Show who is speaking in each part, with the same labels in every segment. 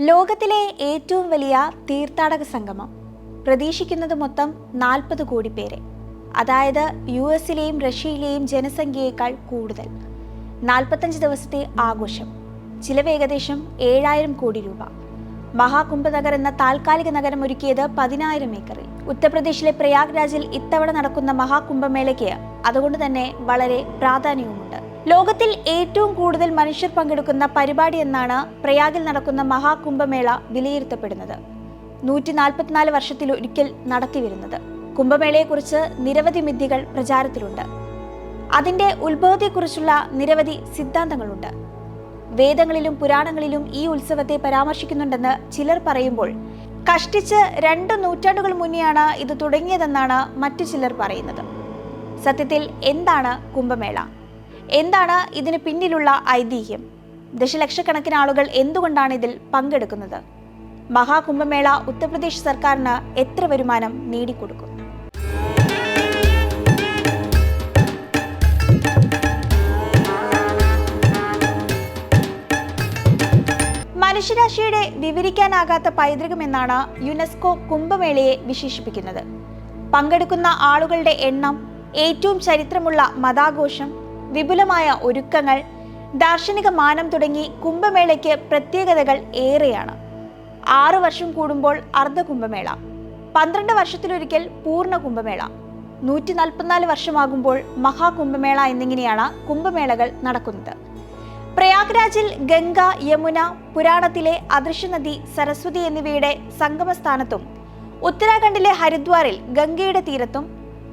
Speaker 1: ലോകത്തിലെ ഏറ്റവും വലിയ തീർത്ഥാടക സംഗമം. പ്രതീക്ഷിക്കുന്നത് മൊത്തം നാൽപ്പത് കോടി പേരെ. അതായത് യു എസിലെയും റഷ്യയിലെയും ജനസംഖ്യയേക്കാൾ കൂടുതൽ. നാൽപ്പത്തഞ്ച് ദിവസത്തെ ആഘോഷം. ചിലവ് ഏകദേശം ഏഴായിരം കോടി രൂപ. മഹാകുംഭനഗർ എന്ന താൽക്കാലിക നഗരം ഒരുക്കിയത് പതിനായിരം ഏക്കറിൽ. ഉത്തർപ്രദേശിലെ പ്രയാഗ്രാജിൽ ഇത്തവണ നടക്കുന്ന മഹാകുംഭമേളയ്ക്ക് അതുകൊണ്ട് തന്നെ വളരെ പ്രാധാന്യവുമുണ്ട്. ലോകത്തിൽ ഏറ്റവും കൂടുതൽ മനുഷ്യർ പങ്കെടുക്കുന്ന പരിപാടി എന്നാണ് പ്രയാഗിൽ നടക്കുന്ന മഹാകുംഭമേള വിലയിരുത്തപ്പെടുന്നത്. നൂറ്റി നാൽപ്പത്തിനാല് വർഷത്തിൽ ഒരിക്കൽ നടത്തിവരുന്നത്. കുംഭമേളയെക്കുറിച്ച് നിരവധി മിഥ്യകൾ പ്രചാരത്തിലുണ്ട്. അതിന്റെ ഉത്ഭവത്തെക്കുറിച്ചുള്ള നിരവധി സിദ്ധാന്തങ്ങളുണ്ട്. വേദങ്ങളിലും പുരാണങ്ങളിലും ഈ ഉത്സവത്തെ പരാമർശിക്കുന്നുണ്ടെന്ന് ചിലർ പറയുമ്പോൾ കഷ്ടിച്ച് രണ്ട് നൂറ്റാണ്ടുകൾ മുന്നെയാണ് ഇത് തുടങ്ങിയതെന്നാണ് മറ്റു ചിലർ പറയുന്നത്. സത്യത്തിൽ എന്താണ് കുംഭമേള? എന്താണ് ഇതിന് പിന്നിലുള്ള ഐതിഹ്യം? ദശലക്ഷക്കണക്കിന് ആളുകൾ എന്തുകൊണ്ടാണ് ഇതിൽ പങ്കെടുക്കുന്നത്? മഹാകുംഭമേള ഉത്തർപ്രദേശ് സർക്കാരിന് എത്ര വരുമാനം നേടിക്കൊടുക്കും? മനുഷ്യരാശിയുടെ വിവരിക്കാനാകാത്ത പൈതൃകം എന്നാണ് യുനെസ്കോ കുംഭമേളയെ വിശേഷിപ്പിക്കുന്നത്. പങ്കെടുക്കുന്ന ആളുകളുടെ എണ്ണം ഏറ്റവും ചരിത്രമുള്ള മതാഘോഷം വിപുലമായ ഒരുക്കങ്ങൾ ദാർശനിക മാനം തുടങ്ങി കുംഭമേളയ്ക്ക് പ്രത്യേകതകൾ ഏറെയാണ്. ആറു വർഷം കൂടുമ്പോൾ അർദ്ധ കുംഭമേള പന്ത്രണ്ട് വർഷത്തിലൊരിക്കൽ പൂർണ കുംഭമേള നൂറ്റി നാൽപ്പത്തിനാല് വർഷമാകുമ്പോൾ മഹാകുംഭമേള എന്നിങ്ങനെയാണ് കുംഭമേളകൾ നടക്കുന്നത്. പ്രയാഗ്രാജിൽ ഗംഗ യമുന പുരാണത്തിലെ അദൃശ്യനദി സരസ്വതി എന്നിവയുടെ സംഗമസ്ഥാനത്തും ഉത്തരാഖണ്ഡിലെ ഹരിദ്വാറിൽ ഗംഗയുടെ തീരത്തും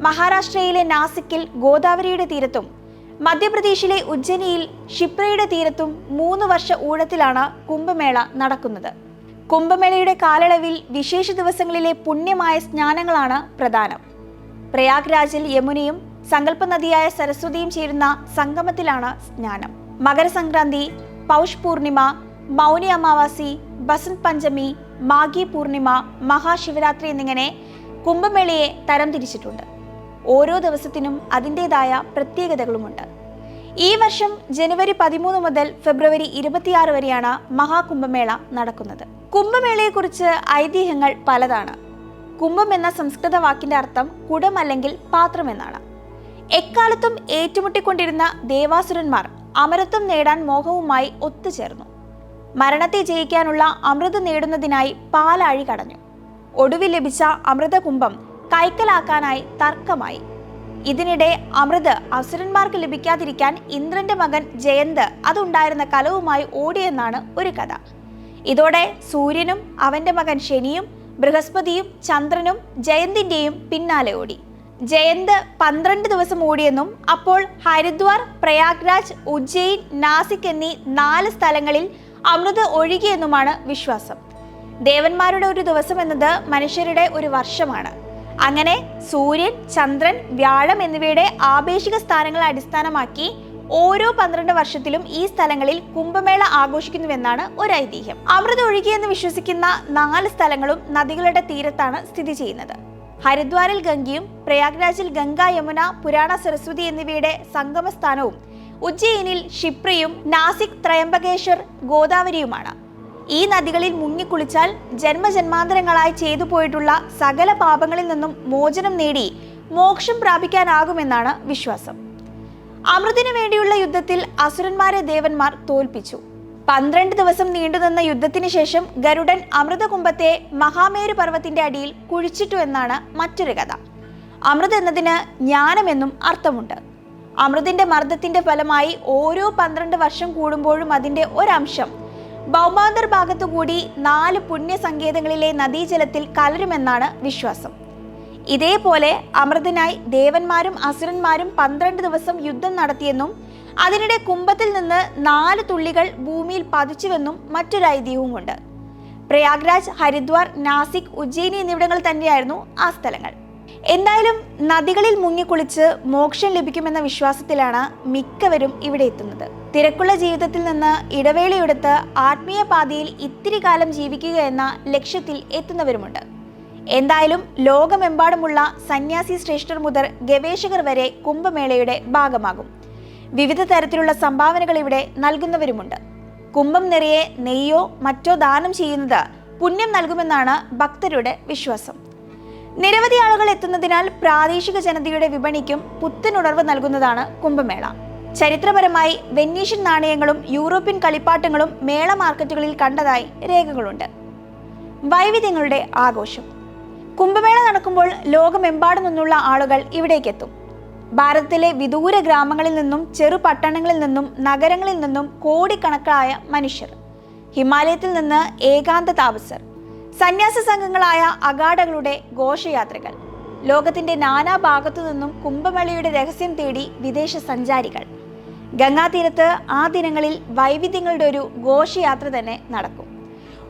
Speaker 1: മഹാരാഷ്ട്രയിലെ നാസിക്കിൽ ഗോദാവരിയുടെ തീരത്തും മധ്യപ്രദേശിലെ ഉജ്ജനിയിൽ ഷിപ്രയുടെ തീരത്തും മൂന്ന് വർഷ ഊഴത്തിലാണ് കുംഭമേള നടക്കുന്നത്. കുംഭമേളയുടെ കാലയളവിൽ വിശേഷ ദിവസങ്ങളിലെ പുണ്യമായ സ്നാനങ്ങളാണ് പ്രധാനം. പ്രയാഗ് രാജിൽ യമുനയും സങ്കല്പ നദിയായ സരസ്വതിയും ചേരുന്ന സംഗമത്തിലാണ് സ്നാനം. മകരസംക്രാന്തി പൗഷ് പൂർണിമ മൗനി അമാവാസി ബസന്ത് പഞ്ചമി മാഘി പൂർണിമ മഹാശിവരാത്രി എന്നിങ്ങനെ കുംഭമേളയെ തരംതിരിച്ചിട്ടുണ്ട്. ഓരോ ദിവസത്തിനും അതിന്റെതായ പ്രത്യേകതകളുമുണ്ട്. ഈ വർഷം ജനുവരി പതിമൂന്ന് മുതൽ ഫെബ്രുവരി ഇരുപത്തിയാറ് വരെയാണ് മഹാകുംഭമേള നടക്കുന്നത്. കുംഭമേളയെക്കുറിച്ച് ഐതിഹ്യങ്ങൾ പലതാണ്. കുംഭം എന്ന സംസ്കൃത വാക്കിന്റെ അർത്ഥം കുടം അല്ലെങ്കിൽ പാത്രം എന്നാണ്. എക്കാലത്തും ഏറ്റുമുട്ടിക്കൊണ്ടിരുന്ന ദേവാസുരന്മാർ അമരത്വം നേടാൻ മോഹവുമായി ഒത്തുചേർന്നു. മരണത്തെ ജയിക്കാനുള്ള അമൃത് നേടുന്നതിനായി പാലാഴി കടഞ്ഞു. ഒടുവിൽ ലഭിച്ച അമൃതകുംഭം കൈക്കലാക്കാനായി തർക്കമായി. ഇതിനിടെ അമൃത് അസുരന്മാർക്ക് ലഭിക്കാതിരിക്കാൻ ഇന്ദ്രന്റെ മകൻ ജയന്ത് അതുണ്ടായിരുന്ന കലവുമായി ഓടിയെന്നാണ് ഒരു കഥ. ഇതോടെ സൂര്യനും അവന്റെ മകൻ ശനിയും ബൃഹസ്പതിയും ചന്ദ്രനും ജയന്തിന്റെയും പിന്നാലെ ഓടി. ജയന്ത് പന്ത്രണ്ട് ദിവസം ഓടിയെന്നും അപ്പോൾ ഹരിദ്വാർ പ്രയാഗ്രാജ് ഉജ്ജയിൻ നാസിക് എന്നീ നാല് സ്ഥലങ്ങളിൽ അമൃത് ഒഴുകിയെന്നുമാണ് വിശ്വാസം. ദേവന്മാരുടെ ഒരു ദിവസം എന്നത് മനുഷ്യരുടെ ഒരു വർഷമാണ്. അങ്ങനെ സൂര്യൻ ചന്ദ്രൻ വ്യാഴം എന്നിവയുടെ ആപേക്ഷിക സ്ഥാനങ്ങളെ അടിസ്ഥാനമാക്കി ഓരോ പന്ത്രണ്ട് വർഷത്തിലും ഈ സ്ഥലങ്ങളിൽ കുംഭമേള ആഘോഷിക്കുന്നുവെന്നാണ് ഒരു ഐതിഹ്യം. അമൃത ഒഴുകിയെന്ന് വിശ്വസിക്കുന്ന നാല് സ്ഥലങ്ങളും നദികളുടെ തീരത്താണ് സ്ഥിതി ചെയ്യുന്നത്. ഹരിദ്വാറിൽ ഗംഗയും പ്രയാഗ്രാജിൽ ഗംഗ യമുന പുരാണ സരസ്വതി എന്നിവയുടെ സംഗമസ്ഥാനവും ഉജ്ജയിനിൽ ക്ഷിപ്രയും നാസിക് ത്രയംബകേശ്വർ ഗോദാവരിയുമാണ്. ഈ നദികളിൽ മുങ്ങിക്കുളിച്ചാൽ ജന്മജന്മാന്തരങ്ങളായി ചെയ്തു പോയിട്ടുള്ള സകല പാപങ്ങളിൽ നിന്നും മോചനം നേടി മോക്ഷം പ്രാപിക്കാനാകുമെന്നാണ് വിശ്വാസം. അമൃതിനു വേണ്ടിയുള്ള യുദ്ധത്തിൽ അസുരന്മാരെ ദേവന്മാർ തോൽപ്പിച്ചു. പന്ത്രണ്ട് ദിവസം നീണ്ടുനിന്ന യുദ്ധത്തിന് ശേഷം ഗരുഡൻ അമൃതകുംഭത്തെ മഹാമേരു പർവത്തിന്റെ അടിയിൽ കുഴിച്ചിട്ടു എന്നാണ് മറ്റൊരു കഥ. അമൃത് എന്നതിന് ജ്ഞാനമെന്നും അർത്ഥമുണ്ട്. അമൃതിന്റെ മർദ്ദത്തിന്റെ ഫലമായി ഓരോ പന്ത്രണ്ട് വർഷം കൂടുമ്പോഴും അതിന്റെ ഒരംശം ഭൗമാന്തർ ഭാഗത്തുകൂടി നാല് പുണ്യ സങ്കേതങ്ങളിലെ നദീജലത്തിൽ കലരുമെന്നാണ് വിശ്വാസം. ഇതേപോലെ അമൃതനായി ദേവന്മാരും അസുരന്മാരും പന്ത്രണ്ട് ദിവസം യുദ്ധം നടത്തിയെന്നും അതിനിടെ കുംഭത്തിൽ നിന്ന് നാല് തുള്ളികൾ ഭൂമിയിൽ പതിച്ചുവെന്നും മറ്റൊരു ഐതിഹ്യവുമുണ്ട്. പ്രയാഗ്രാജ് ഹരിദ്വാർ നാസിക് ഉജ്ജയിനി എന്നിവിടങ്ങൾ തന്നെയായിരുന്നു ആ സ്ഥലങ്ങൾ. എന്തായാലും നദികളിൽ മുങ്ങിക്കുളിച്ച് മോക്ഷം ലഭിക്കുമെന്ന വിശ്വാസത്തിലാണ് മിക്കവരും ഇവിടെ എത്തുന്നത്. തിരക്കുള്ള ജീവിതത്തിൽ നിന്ന് ഇടവേളയെടുത്ത് ആത്മീയ പാതയിൽ ഇത്തിരി കാലം ജീവിക്കുക എന്ന ലക്ഷ്യത്തിൽ എത്തുന്നവരുമുണ്ട്. എന്തായാലും ലോകമെമ്പാടുമുള്ള സന്യാസി ശ്രേഷ്ഠർ മുതൽ ഗവേഷകർ വരെ കുംഭമേളയുടെ ഭാഗമാകും. വിവിധ തരത്തിലുള്ള സംഭാവനകൾ ഇവിടെ നൽകുന്നവരുമുണ്ട്. കുംഭം നിറയെ നെയ്യോ മറ്റോ ദാനം ചെയ്യുന്നത് പുണ്യം നൽകുമെന്നാണ് ഭക്തരുടെ വിശ്വാസം. നിരവധി ആളുകൾ എത്തുന്നതിനാൽ പ്രാദേശിക ജനതയുടെ വിപണിക്കും പുത്തനുണർവ് നൽകുന്നതാണ് കുംഭമേള. ചരിത്രപരമായി വെന്നീഷ്യൻ നാണയങ്ങളും യൂറോപ്യൻ കളിപ്പാട്ടങ്ങളും മേള മാർക്കറ്റുകളിൽ കണ്ടതായി രേഖകളുണ്ട്. വൈവിധ്യങ്ങളുടെ ആഘോഷം. കുംഭമേള നടക്കുമ്പോൾ ലോകമെമ്പാടു നിന്നുള്ള ആളുകൾ ഇവിടേക്കെത്തും. ഭാരതത്തിലെ വിദൂര ഗ്രാമങ്ങളിൽ നിന്നും ചെറു പട്ടണങ്ങളിൽ നിന്നും നഗരങ്ങളിൽ നിന്നും കോടിക്കണക്കായ മനുഷ്യർ. ഹിമാലയത്തിൽ നിന്ന് ഏകാന്ത താമസർ സന്യാസ സംഘങ്ങളായ അഗാഡകളുടെ ഘോഷയാത്രകൾ. ലോകത്തിന്റെ നാനാ ഭാഗത്തു നിന്നും കുംഭമേളയുടെ രഹസ്യം തേടി വിദേശ സഞ്ചാരികൾ. ഗംഗാതീരത്ത് ആ ദിനങ്ങളിൽ വൈവിധ്യങ്ങളുടെ ഒരു ഘോഷയാത്ര തന്നെ നടക്കും.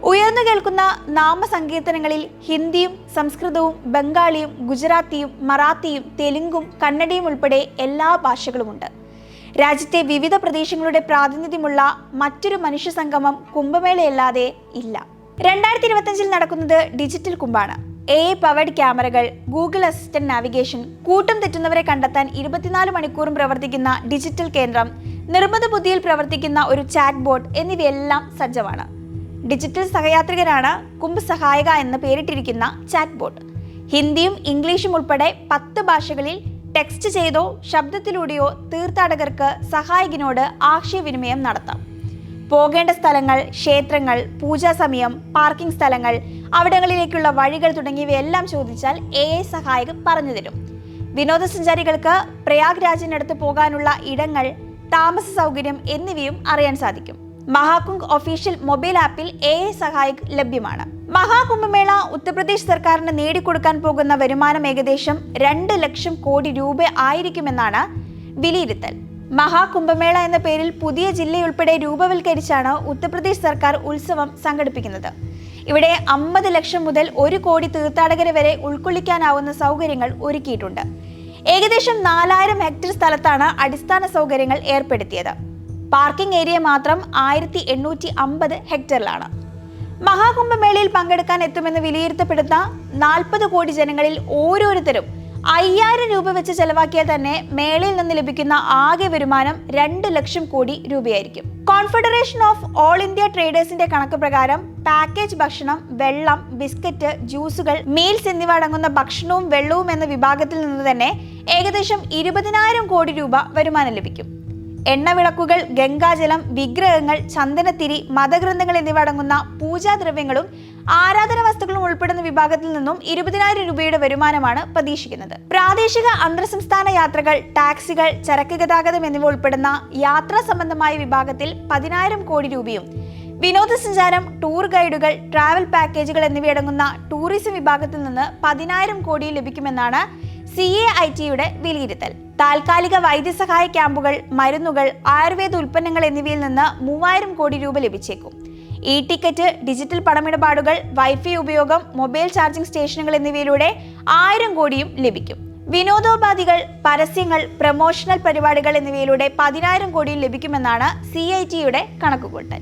Speaker 1: ഉയർന്നു കേൾക്കുന്ന നാമസങ്കീർത്തനങ്ങളിൽ ഹിന്ദിയും സംസ്കൃതവും ബംഗാളിയും ഗുജറാത്തിയും മറാത്തിയും തെലുങ്കും കന്നഡയും ഉൾപ്പെടെ എല്ലാ ഭാഷകളുമുണ്ട്. രാജ്യത്തെ വിവിധ പ്രദേശങ്ങളുടെ പ്രാതിനിധ്യമുള്ള മറ്റൊരു മനുഷ്യ സംഗമം കുംഭമേളയല്ലാതെ ഇല്ല. രണ്ടായിരത്തി ഇരുപത്തഞ്ചിൽ നടക്കുന്നത് ഡിജിറ്റൽ കുമ്പാണ്. എ പവർഡ് ക്യാമറകൾ ഗൂഗിൾ അസിസ്റ്റന്റ് നാവിഗേഷൻ കൂട്ടം തെറ്റുന്നവരെ കണ്ടെത്താൻ ഇരുപത്തിനാല് മണിക്കൂറും പ്രവർത്തിക്കുന്ന ഡിജിറ്റൽ കേന്ദ്രം നിർമ്മിത ബുദ്ധിയിൽ പ്രവർത്തിക്കുന്ന ഒരു ചാറ്റ് ബോട്ട് എന്നിവയെല്ലാം സജ്ജമാണ്. ഡിജിറ്റൽ സഹയാത്രികരാണ് കുംഭ് സഹായക എന്ന് പേരിട്ടിരിക്കുന്ന ചാറ്റ് ബോട്ട് ഹിന്ദിയും ഇംഗ്ലീഷും ഉൾപ്പെടെ പത്ത് ഭാഷകളിൽ ടെക്സ്റ്റ് ചെയ്തോ ശബ്ദത്തിലൂടെയോ തീർത്ഥാടകർക്ക് സഹായകനോട് ആശയവിനിമയം നടത്താം. പോകേണ്ട സ്ഥലങ്ങൾ ക്ഷേത്രങ്ങൾ പൂജാ സമയം പാർക്കിംഗ് സ്ഥലങ്ങൾ അവിടങ്ങളിലേക്കുള്ള വഴികൾ തുടങ്ങിയവയെല്ലാം ചോദിച്ചാൽ എ ഐ സഹായകർ പറഞ്ഞു തരും. വിനോദസഞ്ചാരികൾക്ക് പ്രയാഗ് രാജിനടുത്ത് പോകാനുള്ള ഇടങ്ങൾ താമസ സൗകര്യം എന്നിവയും അറിയാൻ സാധിക്കും. മഹാകുംഭ് ഒഫീഷ്യൽ മൊബൈൽ ആപ്പിൽ എ ഐ സഹായക് ലഭ്യമാണ്. മഹാകുംഭമേള ഉത്തർപ്രദേശ് സർക്കാരിന് നേടിക്കൊടുക്കാൻ പോകുന്ന വരുമാനം ഏകദേശം രണ്ട് ലക്ഷം കോടി രൂപ ആയിരിക്കുമെന്നാണ് വിലയിരുത്തൽ. മഹാകുംഭമേള എന്ന പേരിൽ പുതിയ ജില്ലയുൾപ്പെടെ രൂപവൽക്കരിച്ചാണ് ഉത്തർപ്രദേശ് സർക്കാർ ഉത്സവം സംഘടിപ്പിക്കുന്നത്. ഇവിടെ അമ്പത് ലക്ഷം മുതൽ ഒരു കോടി തീർത്ഥാടകരെ വരെ ഉൾക്കൊള്ളിക്കാനാവുന്ന സൗകര്യങ്ങൾ ഒരുക്കിയിട്ടുണ്ട്. ഏകദേശം നാലായിരം ഹെക്ടർ സ്ഥലത്താണ് അടിസ്ഥാന സൗകര്യങ്ങൾ ഏർപ്പെടുത്തിയത്. പാർക്കിംഗ് ഏരിയ മാത്രം ആയിരത്തി എണ്ണൂറ്റി അമ്പത് ഹെക്ടറിലാണ്. മഹാകുംഭമേളയിൽ പങ്കെടുക്കാൻ എത്തുമെന്ന് വിലയിരുത്തപ്പെടുന്ന നാൽപ്പത് കോടി ജനങ്ങളിൽ ഓരോരുത്തരും അയ്യായിരം രൂപ വെച്ച് ചെലവാക്കിയാൽ തന്നെ മേളയിൽ നിന്ന് ലഭിക്കുന്ന ആകെ വരുമാനം രണ്ട് ലക്ഷം കോടി രൂപയായിരിക്കും. കോൺഫെഡറേഷൻ ഓഫ് ഓൾ ഇന്ത്യ ട്രേഡേഴ്സിന്റെ കണക്ക് പ്രകാരം പാക്കേജ് ഭക്ഷണം വെള്ളം ബിസ്ക്കറ്റ് ജ്യൂസുകൾ മീൽസ് എന്നിവ അടങ്ങുന്ന ഭക്ഷണവും വെള്ളവും എന്ന വിഭാഗത്തിൽ നിന്ന് തന്നെ ഏകദേശം ഇരുപതിനായിരം കോടി രൂപ വരുമാനം ലഭിക്കും. എണ്ണവിളക്കുകൾ ഗംഗാജലം വിഗ്രഹങ്ങൾ ചന്ദനത്തിരി മതഗ്രന്ഥങ്ങൾ എന്നിവ അടങ്ങുന്ന പൂജാദ്രവ്യങ്ങളും ആരാധന വസ്തുക്കളും ഉൾപ്പെടുന്ന വിഭാഗത്തിൽ നിന്നും ഇരുപതിനായിരം രൂപയുടെ വരുമാനമാണ് പ്രതീക്ഷിക്കുന്നത്. പ്രാദേശിക അന്തർ സംസ്ഥാന യാത്രകൾ ടാക്സികൾ ചരക്ക് ഗതാഗതം എന്നിവ ഉൾപ്പെടുന്ന യാത്രാ സംബന്ധമായ വിഭാഗത്തിൽ പതിനായിരം കോടി രൂപയും വിനോദസഞ്ചാരം ടൂർ ഗൈഡുകൾ ട്രാവൽ പാക്കേജുകൾ എന്നിവയടങ്ങുന്ന ടൂറിസം വിഭാഗത്തിൽ നിന്ന് പതിനായിരം കോടി ലഭിക്കുമെന്നാണ് സി എ ഐ ടിയുടെ വിലയിരുത്തൽ. താൽക്കാലിക വൈദ്യസഹായ ക്യാമ്പുകൾ മരുന്നുകൾ ആയുർവേദ ഉൽപ്പന്നങ്ങൾ എന്നിവയിൽ നിന്ന് മൂവായിരം കോടി രൂപ ലഭിച്ചേക്കും. ഇ ടിക്കറ്റ് ഡിജിറ്റൽ പണമിടപാടുകൾ വൈഫൈ ഉപയോഗം മൊബൈൽ ചാർജിംഗ് സ്റ്റേഷനുകൾ എന്നിവയിലൂടെ ആയിരം കോടിയും ലഭിക്കും. വിനോദോപാധികൾ പരസ്യങ്ങൾ പ്രമോഷണൽ പരിപാടികൾ എന്നിവയിലൂടെ പതിനായിരം കോടിയും ലഭിക്കുമെന്നാണ് സി ഐ ടിയുടെ കണക്കുകൂട്ടൽ.